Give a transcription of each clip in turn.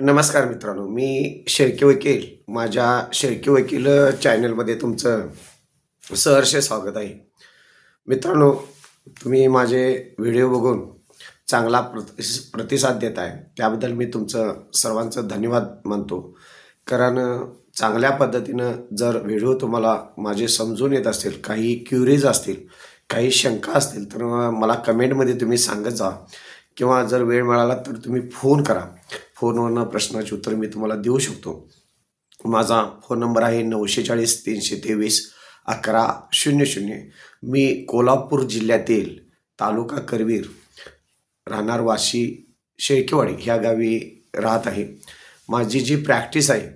नमस्कार मित्रांनो मी शेळके वकील. माझ्या शेळके वकील चॅनलमध्ये तुमचं सहर्ष स्वागत आहे. मित्रांनो तुम्ही माझे व्हिडिओ बघून चांगला प्रति प्रतिसाद देत आहे त्याबद्दल मी तुमचं सर्वांचं धन्यवाद मानतो. कारण चांगल्या पद्धतीनं जर व्हिडिओ तुम्हाला माझे समजून येत असतील काही क्युरीज असतील काही शंका असतील तर मला कमेंटमध्ये तुम्ही सांगत जा. किंवा जर वेळ मिळाला तर तुम्ही फोन करा. फोनवरनं प्रश्नाचे उत्तर मी तुम्हाला देऊ शकतो. माझा फोन नंबर आहे नऊशे चाळीस तीनशे तेवीस अकरा शून्य शून्य. मी कोल्हापूर जिल्ह्यातील तालुका करवीर राहणार वाशी शेळकेवाडी ह्या गावी राहत आहे. माझी जी प्रॅक्टिस आहे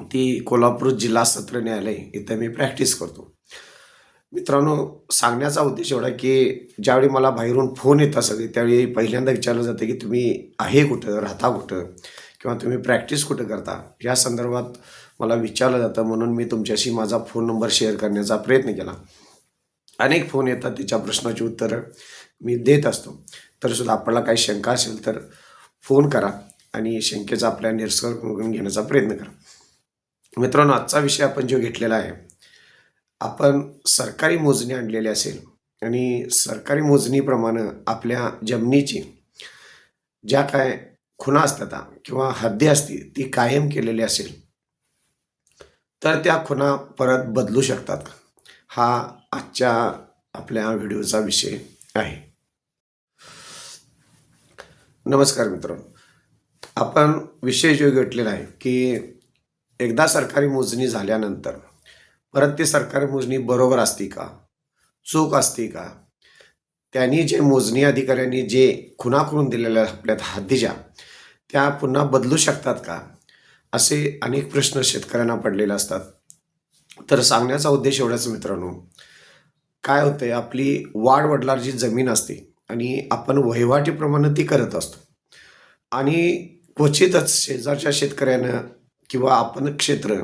ती कोल्हापूर जिल्हा सत्र न्यायालय इथं मी प्रॅक्टिस करतो. मित्रांनो सांगण्याचा उद्देश एवढा की ज्यावेळी मला बाहेरून फोन येतात सगळे त्यावेळी पहिल्यांदा विचारलं जातं की तुम्ही आहे कुठं राहता कुठं किंवा तुम्ही प्रॅक्टिस कुठं करता? या संदर्भात मला विचारलं जातं म्हणून मी तुमच्याशी माझा फोन नंबर शेअर करण्याचा प्रयत्न केला. अनेक फोन येतात त्याच्या प्रश्नाची उत्तरं मी देत असतो. तर सुद्धा आपल्याला काही शंका असेल तर फोन करा आणि शंकेचा आपल्या निरसन करून घेण्याचा प्रयत्न करा. मित्रांनो आजचा विषय आपण जो घेतलेला आहे आपण सरकारी मोजणी आणलेली असेल आणि सरकारी मोजणीप्रमाणे आपल्या जमिनीची ज्या काय खुणा असतात किंवा हद्दी असते ती कायम केलेली असेल तर त्या खुणा परत बदलू शकतात. हा आजच्या आपल्या व्हिडिओचा विषय आहे. नमस्कार मित्रांनो. आपण विषय जो घेतलेला आहे की एकदा सरकारी मोजणी झाल्यानंतर परत ते सरकारी मोजणी बरोबर असते का? चूक असते का? त्यांनी जे मोजणी अधिकाऱ्यांनी जे खुणा करून दिलेल्या आपल्या हद्दीच्या त्या पुन्हा बदलू शकतात का? असे अनेक प्रश्न शेतकऱ्यांना पडलेले असतात. तर सांगण्याचा उद्देश एवढाच मित्रांनो. काय होतंय आपली वाढ वडलार जी जमीन असते आणि आपण वहिवाटीप्रमाणे ती करत असतो. आणि क्वचितच शेजारच्या शेतकऱ्यानं किंवा आपण क्षेत्र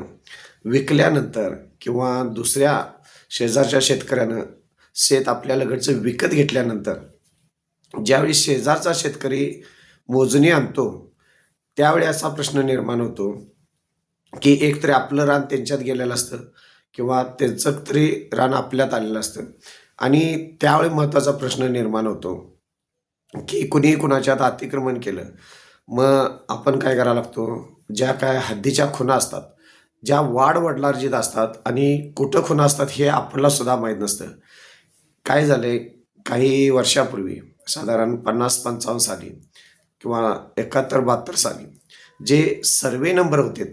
विकल्यानंतर किंवा दुसऱ्या शेजारच्या शेतकऱ्यानं शेत आपल्या लगडचं विकत घेतल्यानंतर ज्यावेळी शेजारचा शेतकरी मोजणी आणतो त्यावेळी असा प्रश्न निर्माण होतो की एकतरी आपलं रान त्यांच्यात गेलेलं असतं किंवा त्यांचं तरी रान आपल्यात आलेलं असतं. आणि त्यावेळी महत्त्वाचा प्रश्न निर्माण होतो की कुणी कुणाच्यात अतिक्रमण केलं मग आपण काय करावं लागतो? ज्या काय हद्दीच्या खुणा असतात ज्या वाढ वडलार्जित असतात आणि कुठं खुणा असतात हे आपल्याला सुद्धा माहीत नसतं. काय झाले? काही वर्षापूर्वी साधारण पन्नास पंचावन्न साली किंवा एकाहत्तर बहात्तर साली जे सर्वे नंबर होते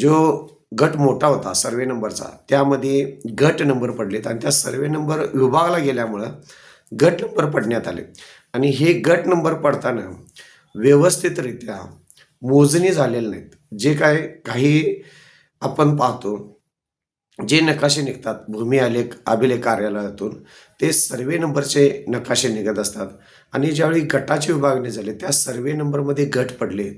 जो गट मोठा होता सर्वे नंबरचा त्यामध्ये गट नंबर पडलेत आणि त्या सर्वे नंबर विभागला गेल्यामुळं गट नंबर पडण्यात आले. आणि हे गट नंबर पडताना व्यवस्थितरित्या मोजणी झालेले नाहीत. जे काय काही आपण पाहतो जे नकाशे निघतात भूमी आलेख अभिलेख कार्यालयातून ते सर्वे नंबरचे नकाशे निघत असतात. आणि ज्यावेळी गटाची विभागणी झाली त्या सर्वे नंबरमध्ये गट पडले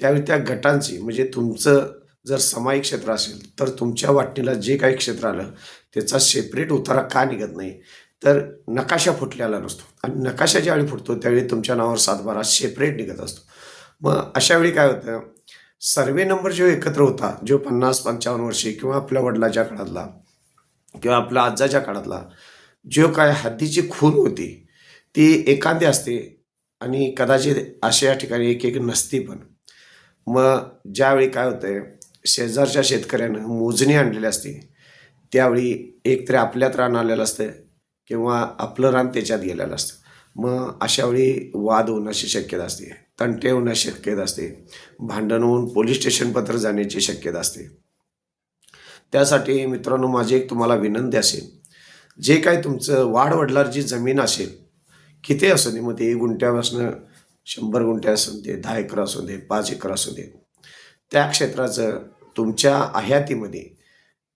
त्यावेळी त्या गटांची म्हणजे तुमचं जर समायिक क्षेत्र असेल तर तुमच्या वाटणीला जे काही क्षेत्र आलं त्याचा सेपरेट उतारा का निघत नाही? तर नकाशा फुटलेला नसतो. आणि नकाशा ज्यावेळी फुटतो त्यावेळी तुमच्या नावावर सातबारा सेपरेट निघत असतो. मग अशा वेळी काय होतं सर्वे नंबर जो एकत्र होता जो पन्नास पंचावन्न वर्षे किंवा आपल्या वडिलाच्या काळातला किंवा आपल्या आजाच्या काळातला जो काय हद्दीची खून होती ती एकांती असते आणि कदाचित अशा या ठिकाणी एक एक नसती पण. मग ज्यावेळी काय होतंय शेजारच्या शेतकऱ्यानं मोजणी आणलेली असते त्यावेळी एकतरी आपल्यात रान आलेलं असतं किंवा आपलं रान त्याच्यात गेलेलं असतं. मग अशा वेळी वाद होण्याची शक्यता असते. तंटे होण्याची शक्यता असते. भांडण होऊन पोलीस स्टेशनपत्र जाण्याची शक्यता असते. त्यासाठी मित्रांनो माझी एक तुम्हाला विनंती असेल जे काय तुमचं वाढ जी जमीन असेल किती असू दे मग ते एक गुंठ्यापासून शंभर गुंठे असू दे दहा एकर असू दे पाच एकर असू दे त्या क्षेत्राचं तुमच्या आयातीमध्ये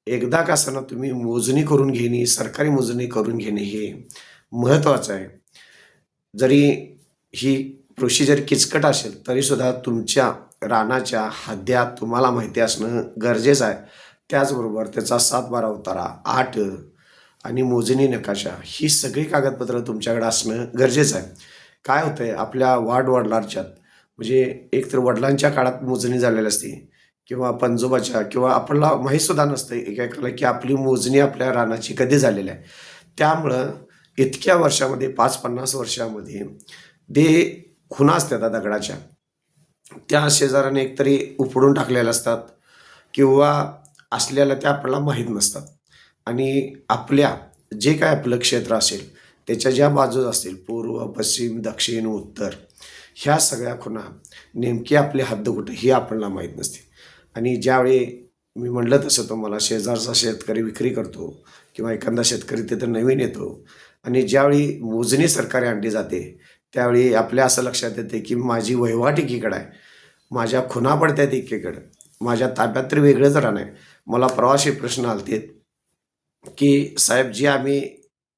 एकदा का असताना तुम्ही मोजणी करून घेणे सरकारी मोजणी करून घेणे हे महत्त्वाचं आहे. जरी ही प्रोसिजर किचकट असेल तरीसुद्धा तुमच्या रानाच्या हद्द्या तुम्हाला माहिती असणं गरजेचं आहे. त्याचबरोबर त्याचा सात बारा उतारा आठ आणि मोजणी नकाशा ही सगळी कागदपत्रं तुमच्याकडे असणं गरजेचं आहे. काय होतं आहे आपल्या वाढ वडलारच्यात म्हणजे एक तर वडिलांच्या काळात मोजणी झालेली असते किंवा पंजोबाच्या किंवा आपल्याला माहीतसुद्धा नसतं एकेकाला की आपली मोजणी आपल्या रानाची कधी झालेली आहे. त्यामुळं इतक्या वर्षामध्ये पाच पन्नास वर्षामध्ये ते खुणा असतात दगडाच्या. त्या शेजाऱ्याने एकतरी उपडून टाकलेल्या असतात किंवा असलेल्या त्या आपल्याला माहीत नसतात. आणि आपल्या जे काय आपलं क्षेत्र असेल त्याच्या ज्या बाजूस असतील पूर्व पश्चिम दक्षिण उत्तर ह्या सगळ्या खुणा नेमकी आपली हद्द कुठं ही आपल्याला माहीत नसते. आणि ज्यावेळी मी म्हणलं तसं तुम्हाला शेजारचा शेतकरी विक्री करतो किंवा एखादा शेतकरी तिथं नवीन येतो आणि ज्यावेळी मोजणी सरकारी आणली जाते त्यावेळी आपल्या असं लक्षात येते की माझी वहिवाट एकीकडं आहे. माझ्या खुना पडत्यात एकीकडं. माझ्या ताब्यात तर वेगळंच राहणं आहे मला प्रवासी प्रश्न आलते की साहेब जे आम्ही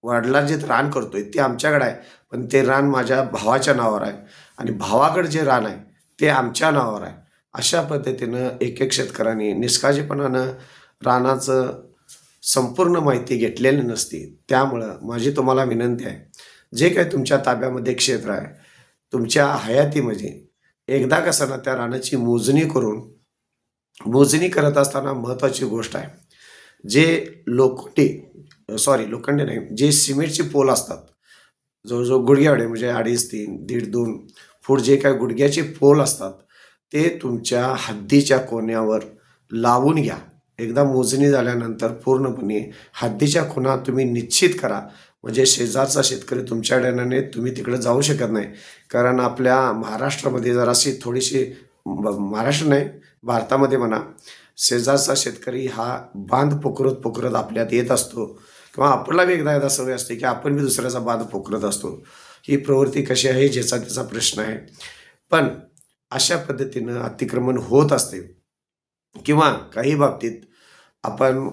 वडिलांना रान रान करतोय ते आमच्याकडे आहे पण ते रान माझ्या भावाच्या नावावर आहे आणि भावाकडे जे रान आहे ते आमच्या नावावर आहे. अशा पद्धतीनं एक एक शेतकऱ्यांनी निष्काळजीपणानं रानाचं संपूर्ण माहिती घेतलेली नसती. त्यामुळं माझी तुम्हाला विनंती आहे जे काही तुमच्या ताब्यामध्ये क्षेत्र आहे तुमच्या हयातीमध्ये एकदा कसं ना त्या रानाची मोजणी करून मोजणी करत असताना महत्त्वाची गोष्ट आहे जे लोखंडी सॉरी लोखंडी नाही जे सिमेंटचे पोल असतात जवळजवळ गुडघ्यावडे म्हणजे अडीच तीन दीड दोन फूट जे काय गुडघ्याचे पोल असतात ते तुमच्या हद्दीच्या कोण्यावर लावून घ्या. एकदा मोजणी झाल्यानंतर पूर्णपणे हद्दीच्या खुणा तुम्ही निश्चित करा. म्हणजे शेजारचा शेतकरी तुमच्या डेनाने तुम्ही तिकडे जाऊ शकत नाही. कारण आपल्या महाराष्ट्रामध्ये जराशी थोडीशी महाराष्ट्र नाही भारतामध्ये म्हणा शेजारचा शेतकरी हा बांध पोखरत पोखरत आपल्यात येत असतो. किंवा आपल्याला बी एकदा एकदा सवय असते की आपण बी दुसऱ्याचा बांध पोखरत असतो. ही प्रवृत्ती कशी आहे ज्याचा त्याचा प्रश्न आहे. पण अशा पद्धतीनं अतिक्रमण होत असते. किंवा काही बाबतीत आपण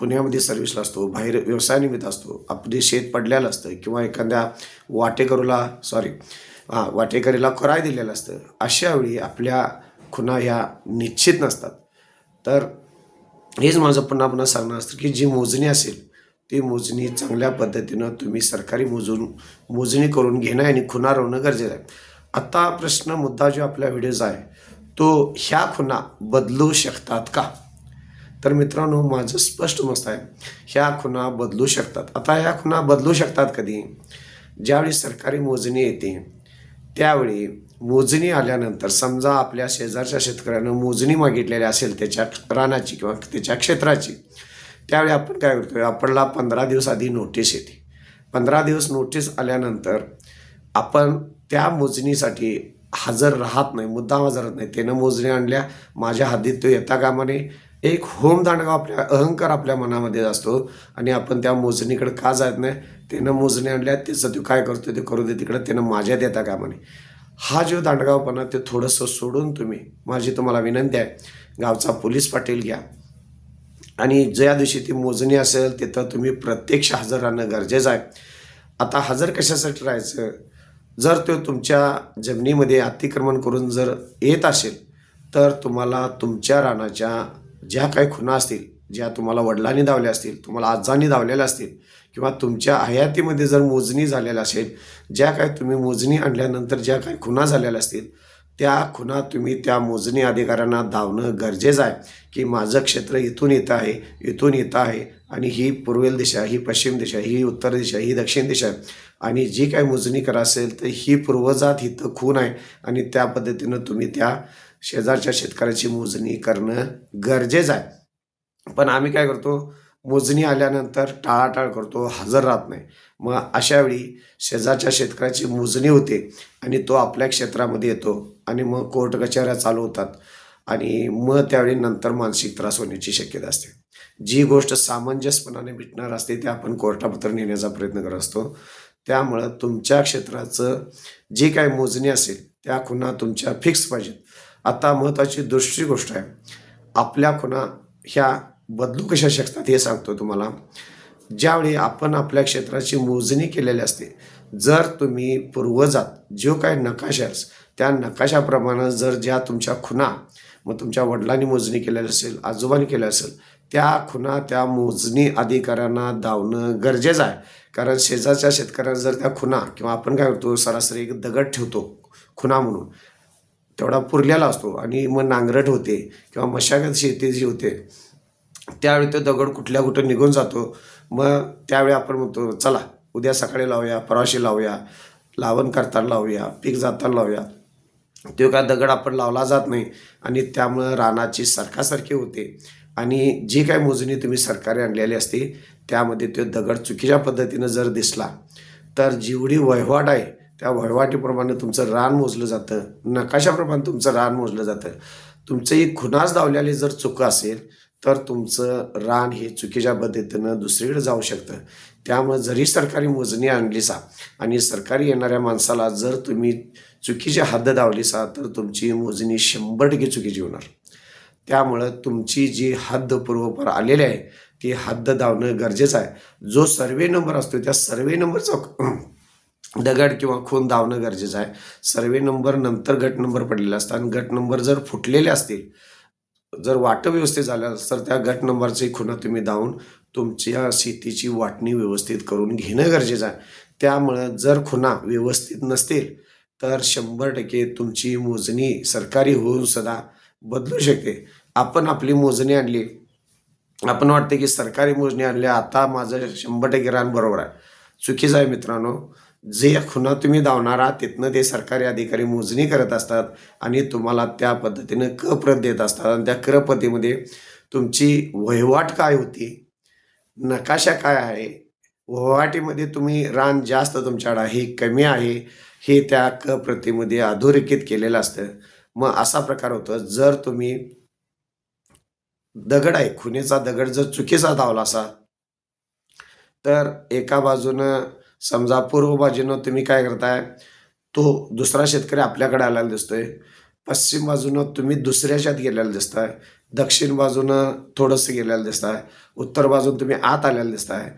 पुण्यामध्ये सर्व्हिसला असतो बाहेर व्यवसायानिमित्त असतो आपले शेत पडलेलं असतं किंवा एखाद्या वाटेकरूला सॉरी हां वाटेकरीला कराय दिलेलं असतं अशावेळी आपल्या खुणा ह्या निश्चित नसतात. तर हेच माझं पुन्हा पुन्हा सांगणं असतं की जी मोजणी असेल ती मोजणी चांगल्या पद्धतीनं तुम्ही सरकारी मोजून मोजणी करून घेणं आणि खुणा रोवणं गरजेचं आहे. आता प्रश्न मुद्दा जो आपल्या व्हिडिओचा आहे तो ह्या खुणा बदलू शकतात का? तर मित्रांनो माझं स्पष्ट मत आहे ह्या खुणा बदलू शकतात. आता ह्या खुणा बदलू शकतात कधी? ज्यावेळी सरकारी मोजणी येते त्यावेळी मोजणी आल्यानंतर समजा आपल्या शेजारच्या शेतकऱ्यानं मोजणी मागितलेली असेल त्याच्या रानाची किंवा त्याच्या क्षेत्राची त्यावेळी आपण काय करतो आपल्याला पंधरा दिवस आधी नोटीस येते. पंधरा दिवस नोटीस आल्यानंतर आपण त्या मोजणीसाठी हजर राहत नाही मुद्दाम हजर राहत नाही. त्यानं मोजणी आणल्या माझ्या हद्दीत तो येता कामा नाही एक होमदांडगा आपल्या अहंकार आपल्या मनामध्ये असतो आणि आपण त्या मोजणीकडे का जात नाही? त्यानं मोजणी आणल्या त्याचं तो काय करतो ते करू दे तिकडं त्यानं माझ्यात येता म्हणे हा जो दांडगावपणा ते थोडंसं सोडून तुम्ही माझी तुम्हाला विनंती आहे गावचा पोलीस पाटील घ्या. आणि ज्या दिवशी ती मोजणी असेल तिथं तुम्ही प्रत्यक्ष हजर राहणं गरजेचं आहे. आता हजर कशासाठी राहायचं? जर तो तुमच्या जमिनीमध्ये अतिक्रमण करून जर येत असेल तर तुम्हाला तुमच्या रानाच्या ज्या काही खुणा असतील ज्या तुम्हाला वडिलांनी धावल्या असतील तुम्हाला आजांनी धावलेल्या असतील किंवा तुमच्या हयातीमध्ये जर मोजणी झालेल्या असेल ज्या काही तुम्ही मोजणी आणल्यानंतर ज्या काही खुणा झालेल्या असतील त्या खुणा तुम्ही त्या मोजणी अधिकाऱ्यांना धावणं गरजेचं आहे की माझं क्षेत्र इथून येतं आहे इथून येतं आहे आणि ही पूर्वेल दिशा ही पश्चिम दिशा ही उत्तर दिशा ही दक्षिण दिशा आहे आणि जी काही मोजणी करा असेल तर ही पूर्वजात इथं खून आहे आणि त्या पद्धतीनं तुम्ही त्या शेजारच्या शेतकऱ्याची मोजणी करणं गरजेचं आहे. पण आम्ही काय करतो मोजणी आल्यानंतर टाळाटाळ करतो हजर राहत नाही. मग अशा वेळी शेजारच्या शेतकऱ्याची मोजणी होते आणि तो आपल्या क्षेत्रामध्ये येतो आणि मग कोर्ट कचऱ्या चालू होतात आणि मग त्यावेळी नंतर मानसिक त्रास होण्याची शक्यता असते. जी गोष्ट सामंजस्यपणाने भेटणार असते ते आपण कोर्टापत्र नेण्याचा प्रयत्न करत असतो. त्यामुळं तुमच्या क्षेत्राचं जी काही मोजणी असेल त्या खुणा तुमच्या फिक्स पाहिजेत. आता महत्त्वाची दुसरी गोष्ट आहे. आपल्या खुणा ह्या बदलू कशा शकतात हे सांगतो तुम्हाला. ज्यावेळी आपण आपल्या क्षेत्राची मोजणी केलेली असते जर तुम्ही पूर्वजात जो काही नकाशास त्या नकाशाप्रमाणे जर ज्या तुमच्या खुणा मग तुमच्या वडिलांनी मोजणी केलेली असेल आजोबांनी केली असेल त्या खुणा त्या मोजणी अधिकाऱ्यांना दावणं गरजेचं आहे. कारण शेजारच्या शेतकऱ्यांना जर त्या खुणा किंवा आपण काय करतो सरासरी एक दगड ठेवतो खुणा म्हणून तेवढा पुरलेला असतो आणि मग नांगरट होते किंवा मशागत शेती जी होते त्यावेळी तो दगड कुठल्या कुठं निघून जातो. मग त्यावेळी आपण म्हणतो चला उद्या सकाळी लावूया परवाशी लावूया लावण करताना लावूया पीक जाताना लावूया. तो काय दगड आपण लावला जात नाही आणि त्यामुळं रानाची सरकासारखी होते. आणि जी काय मोजणी तुम्ही सरकारी आणलेली असते त्यामध्ये तो दगड चुकीच्या पद्धतीनं जर दिसला तर जेवढी वहिवाट आहे त्या वळवाटीप्रमाणे तुमचं रान मोजलं जातं नकाशाप्रमाणे तुमचं रान मोजलं जातं. तुमचं ही खुनास धावलेली जर चुकं असेल तर तुमचं रान हे चुकीच्या पद्धतीनं दुसरीकडे जाऊ शकतं. त्यामुळे जरी सरकारी मोजणी आणली सा आणि सरकारी येणाऱ्या माणसाला जर तुम्ही चुकीची हद्द धावली सा तर तुमची मोजणी शंभर टक्के चुकीची होणार. त्यामुळं तुमची जी हद्द पूर्वपर आलेली आहे ती हद्द धावणं गरजेचं आहे. जो सर्वे नंबर असतो त्या सर्वे नंबरचा दगड किंवा खून धावणं गरजेचं आहे. सर्वे नंबर नंतर गट नंबर पडलेला असतात आणि गट नंबर जर फुटलेले असतील जर वाटप व्यवस्थित झाल्या तर त्या गट नंबरची खुणा तुम्ही धावून तुमच्या शेतीची वाटणी व्यवस्थित करून घेणं गरजेचं आहे. त्यामुळं जर खुणा व्यवस्थित नसतील तर शंभर टक्के तुमची मोजणी सरकारी होऊन सुद्धा बदलू शकते. आपण आपली मोजणी आणली. आपण वाटते की सरकारी मोजणी आणली आता माझं शंभर टक्के रान बरोबर आहे. चुकीचं आहे मित्रांनो. जे खुणा तुम्ही धावणार आहात तिथनं ते सरकारी अधिकारी मोजणी करत असतात आणि तुम्हाला त्या पद्धतीनं क प्रत देत असतात. आणि त्या क्रपतीमध्ये तुमची वहिवाट काय होती? नकाशा काय आहे? वहिवाटीमध्ये तुम्ही रान जास्त तुमच्याकडे आहे कमी आहे हे त्या क प्रतीमध्ये अधोरेखित केलेलं असतं. मग असा प्रकार होतो जर तुम्ही दगड आहे खुनेचा दगड जर चुकीचा धावला असा तर एका बाजूनं समजा पूर्व बाजूनं तुम्ही काय करताय? तो दुसरा शेतकरी आपल्याकडे आलेला दिसतोय. पश्चिम बाजूनं तुम्ही दुसऱ्या शेत गेलेला दिसताय. दक्षिण बाजूनं थोडंसं गेलेलं दिसताय. उत्तर बाजून तुम्ही आत आलेला दिसताय.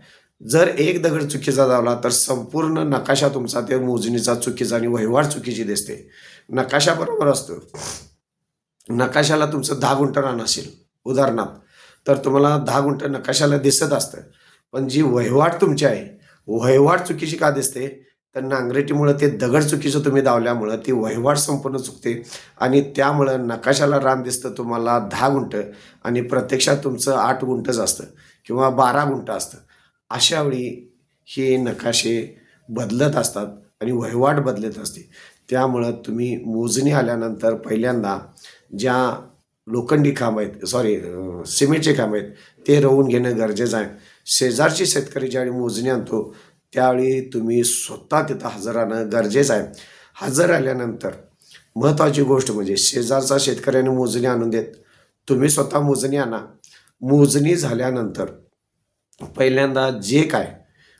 जर एक दगड चुकीचा धावला तर संपूर्ण नकाशा तुमचा ते मोजणीचा चुकीचा आणि वहिवाट चुकीची दिसते. नकाशा बरोबर असतो. नकाशाला तुमचं दहा गुंठ रान असेल उदाहरणार्थ. तर तुम्हाला दहा गुंठ नकाशाला दिसत असतं. पण जी वहिवाट तुमची आहे वहिवाट चुकीची का दिसते? तर नांगरेटीमुळं ते दगड चुकीचं तुम्ही धावल्यामुळं ती वहिवाट संपूर्ण चुकते आणि त्यामुळं नकाशाला रान दिसतं तुम्हाला दहा गुंठ आणि प्रत्यक्षात तुमचं आठ गुंठच असतं किंवा बारा गुंठ असतं. अशा वेळी हे नकाशे बदलत असतात आणि वहिवाट बदलत असते. त्यामुळं तुम्ही मोजणी आल्यानंतर पहिल्यांदा ज्या लोखंडी खांब आहेत सॉरी सिमेंटचे खांब आहेत ते रवून घेणं गरजेचं आहे. शेजारची शेतकरी ज्यावेळी मोजणी आणतो त्यावेळी तुम्ही स्वतः तिथं हजर राहणं गरजेचं आहे. हजर आल्यानंतर महत्त्वाची गोष्ट म्हणजे शेजारचा शेतकऱ्याने मोजणी आणून देत तुम्ही स्वतः मोजणी आणा. मोजणी झाल्यानंतर पहिल्यांदा जे काय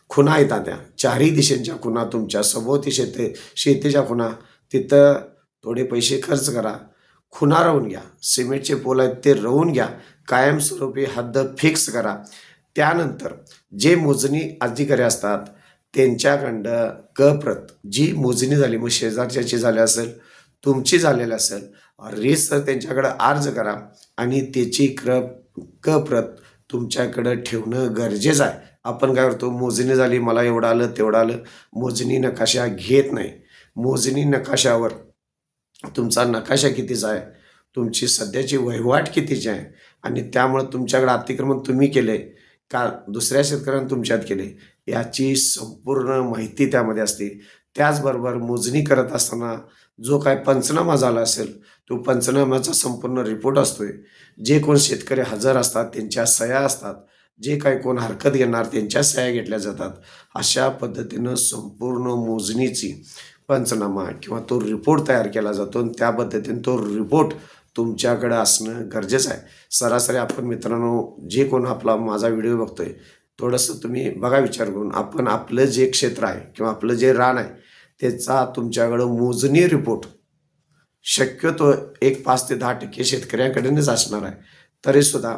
खुणा येतात त्या चारही दिशेंच्या खुणा तुमच्या सभोवती शेते शेतीच्या खुणा तिथं थोडे पैसे खर्च करा. खुणा राहून घ्या सिमेंटचे पोल आहेत ते राहून घ्या. कायमस्वरूपी हद्द फिक्स करा. त्यानंतर जे मोजणी अधिकारी असतात त्यांच्याकडं क प्रत जी मोजणी झाली मग शेजारच्याची झाली असेल तुमची झालेली असेल रेस तर त्यांच्याकडं अर्ज करा आणि त्याची क्र क प्रत तुमच्याकडं ठेवणं गरजेचं आहे. आपण काय करतो मोजणी झाली मला एवढं आलं तेवढं आलं मोजणी नकाशा घेत नाही. मोजणी नकाशावर तुमचा नकाशा कितीचा आहे तुमची सध्याची वहिवाट कितीची आहे आणि त्यामुळं तुमच्याकडे अतिक्रमण तुम्ही केलं आहे का दुसऱ्या शेतकऱ्यांनी तुमच्यात केले याची संपूर्ण माहिती त्यामध्ये असते. त्याचबरोबर मोजणी करत असताना जो काय पंचनामा झाला असेल तो पंचनाम्याचा संपूर्ण रिपोर्ट असतोय. जे कोण शेतकरी हजर असतात त्यांच्या सह्या असतात. जे काय कोण हरकत घेणार त्यांच्या सह्या घेतल्या जातात. अशा पद्धतीनं संपूर्ण मोजणीची पंचनामा किंवा तो रिपोर्ट तयार केला जातो आणि त्या पद्धतीने तो रिपोर्ट तुमच्याकडं असणं गरजेचं आहे. सरासरी आपण मित्रांनो जे कोण आपला माझा व्हिडिओ बघतोय थोडंसं तुम्ही बघा विचार करून आपण आपलं जे क्षेत्र आहे किंवा आपलं जे रान आहे त्याचा तुमच्याकडं मोजणी रिपोर्ट. शक्यतो एक पाच ते दहा टक्के शेतकऱ्यांकडेच असणार आहे. तरीसुद्धा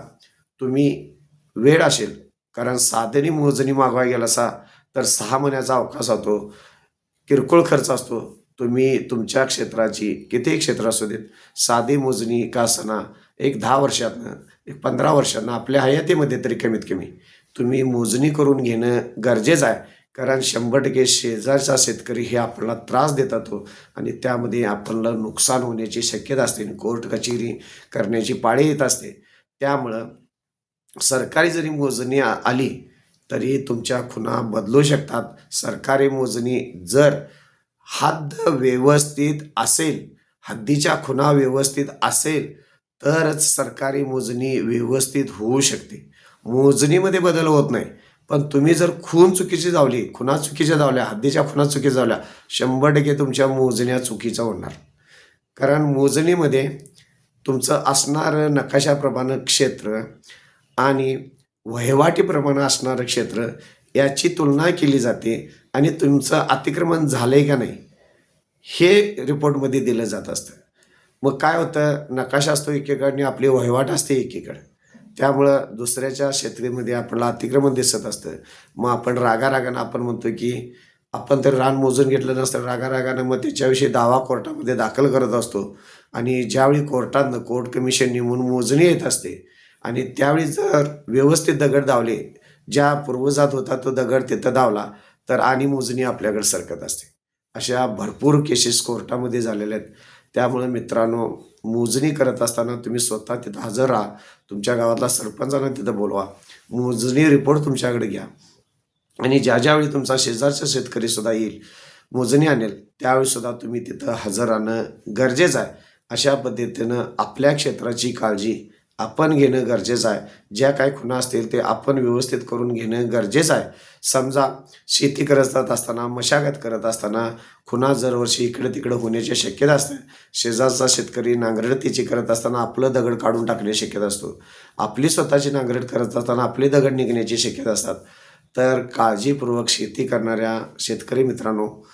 तुम्ही वेळ असेल कारण साधनी मोजणी मागवाय गेला असा तर सहा महिन्याचा अवकाश होतो किरकोळ खर्च असतो तुम्ही तुमच्या क्षेत्राची किती क्षेत्र असू देत साधी मोजणी का असना एक दहा वर्षातनं एक पंधरा वर्षांना आपल्या हयातीमध्ये तरी कमीत कमी. तुम्ही मोजणी करून घेणं गरजेचं आहे कारण शंभर टक्के शेजारचा शेतकरी हे आपल्याला त्रास देतात हो आणि त्यामध्ये आपल्याला नुकसान होण्याची शक्यता असते आणि कोर्ट कचेरी करण्याची पाळी येत असते. त्यामुळं सरकारी जरी मोजणी आ- आली तरी तुमच्या खुणा बदलू शकतात. सरकारी मोजणी जर हद्द व्यवस्थित असेल हद्दीच्या खुणा व्यवस्थित असेल तरच सरकारी मोजणी व्यवस्थित होऊ शकते. मोजणीमध्ये बदल होत नाही. पण तुम्ही जर खून चुकीची जावली खुणा चुकीच्या जावल्या हद्दीच्या खुणा चुकीच्या जावल्या शंभर टक्के तुमच्या मोजण्या चुकीच्या होणार. कारण मोजणीमध्ये तुमचं असणारं नकाशाप्रमाणे क्षेत्र आणि वहिवाटीप्रमाणे असणारं क्षेत्र याची तुलना केली जाते आणि तुमचं अतिक्रमण झालं आहे का नाही हे रिपोर्टमध्ये दिलं जात असतं. मग काय होतं नकाशा असतो एकीकडनी आपली वहिवाट असते एकीकडं त्यामुळं दुसऱ्याच्या शेतकरीमध्ये आपल्याला अतिक्रमण दिसत असतं. मग आपण रागारागानं आपण म्हणतो की आपण तर रान मोजून घेतलं नसतं रागारागानं मग त्याच्याविषयी दावा कोर्टामध्ये दाखल करत असतो. आणि ज्यावेळी कोर्टातनं कोर्ट कमिशन नेमून मोजणी येत असते आणि त्यावेळी जर व्यवस्थित दगड दावले ज्या पूर्वजात होता तो दगड तिथं धावला तर आणि मोजणी आपल्याकडे सरकत असते. अशा भरपूर केसेस कोर्टामध्ये झालेल्या आहेत. त्यामुळे मित्रांनो मोजणी करत असताना तुम्ही स्वतः तिथं हजर राहा. तुमच्या गावातला सरपंचांना तिथं बोलवा. मोजणी रिपोर्ट तुमच्याकडे घ्या. आणि ज्या ज्यावेळी तुमचा शेजारचा शेतकरी सुद्धा येईल मोजणी आणेल त्यावेळी सुद्धा तुम्ही तिथं हजर राहणं गरजेचं आहे. अशा पद्धतीनं आपल्या क्षेत्राची काळजी आपण घेणं गरजेचं आहे. ज्या काय खुणा असतील ते आपण व्यवस्थित करून घेणं गरजेचं आहे. समजा शेती करत असताना मशागत करत असताना खुणा दरवर्षी इकडे तिकडे होण्याची शक्यता असते. शेजारचा शेतकरी नांगरटीची करत असताना आपलं दगड काढून टाकण्याची शक्यता असतो. आपली स्वतःची नांगरट करत असताना आपले दगड निघण्याची शक्यता असतात. तर काळजीपूर्वक शेती करणाऱ्या शेतकरी मित्रांनो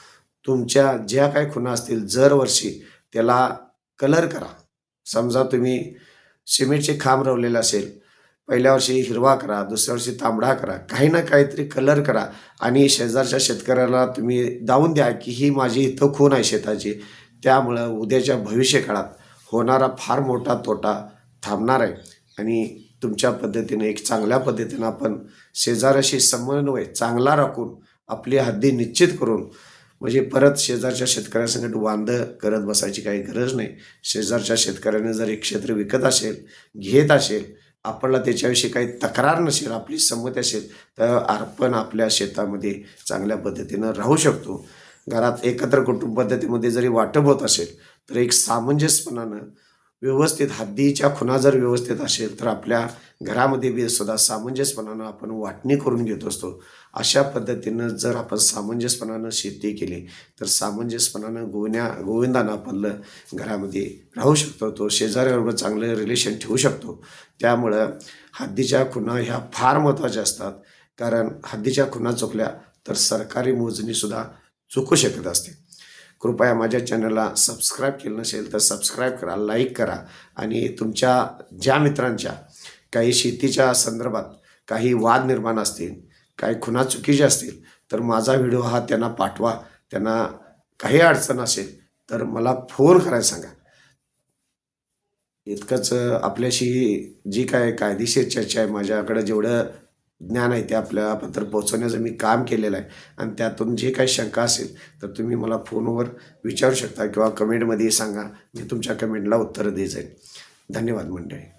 तुमच्या ज्या काही खुणा असतील दरवर्षी त्याला कलर करा. समजा तुम्ही सिमेंटचे खांब रवलेले असेल पहिल्या वर्षी हिरवा करा दुसऱ्या वर्षी तांबडा करा काही ना काहीतरी कलर करा आणि शेजारच्या शेतकऱ्याला तुम्ही दावून द्या की ही माझी इथं खून आहे शेताची. त्यामुळं उद्याच्या भविष्यकाळात होणारा फार मोठा तोटा थांबणार आहे. आणि तुमच्या पद्धतीने एक चांगल्या पद्धतीनं आपण शेजाऱ्याशी समन्वय चांगला राखून आपली हद्दी निश्चित करून म्हणजे परत शेजारच्या शेतकऱ्यांसंगत वांदं करत बसायची काही गरज नाही. शेजारच्या शेतकऱ्याने जर एक क्षेत्र विकत असेल घेत असेल आपल्याला त्याच्याविषयी काही तक्रार नसेल आपली संमती असेल तर आपण आपल्या शेतामध्ये चांगल्या पद्धतीनं राहू शकतो. घरात एकत्र कुटुंब पद्धतीमध्ये जरी वाटप होत असेल तर एक सामंजस्यपणानं व्यवस्थित हद्दीच्या खुणा जर व्यवस्थित असेल तर आपल्या घरामध्ये बी सुद्धा सामंजस्यपणानं आपण वाटणी करून घेत असतो. अशा पद्धतीनं जर आपण सामंजस्यपणानं शेती केली तर सामंजस्यपणानं गोविन्या गोविंदानं आपलं घरामध्ये राहू शकतो. तो शेजाऱ्याबरोबर चांगलं रिलेशन ठेवू शकतो. त्यामुळं हद्दीच्या खुणा ह्या फार महत्त्वाच्या असतात. कारण हद्दीच्या खुणा चुकल्या तर सरकारी मोजणीसुद्धा चुकू शकत असते. कृपया माझ्या चॅनलला सबस्क्राईब केलं नसेल तर सबस्क्राईब करा लाईक करा आणि तुमच्या ज्या मित्रांच्या काही शेतीच्या संदर्भात काही वाद निर्माण असतील काही खुणा चुकीचे असतील तर माझा व्हिडिओ हा त्यांना पाठवा. त्यांना काही अडचण असेल तर मला फोन करायला सांगा. इतकंच आपल्याशी जी काय कायदेशीर चर्चा आहे माझ्याकडं जेवढं ज्ञान आहे ते आपल्यापर्यंत पोहोचवण्याचं मी काम केलेलं आहे. आणि त्यातून जे काही शंका असेल तर तुम्ही मला फोनवर विचारू शकता किंवा कमेंटमध्ये सांगा. मी तुमच्या कमेंटला उत्तरं दे जाईल धन्यवाद मंडळी.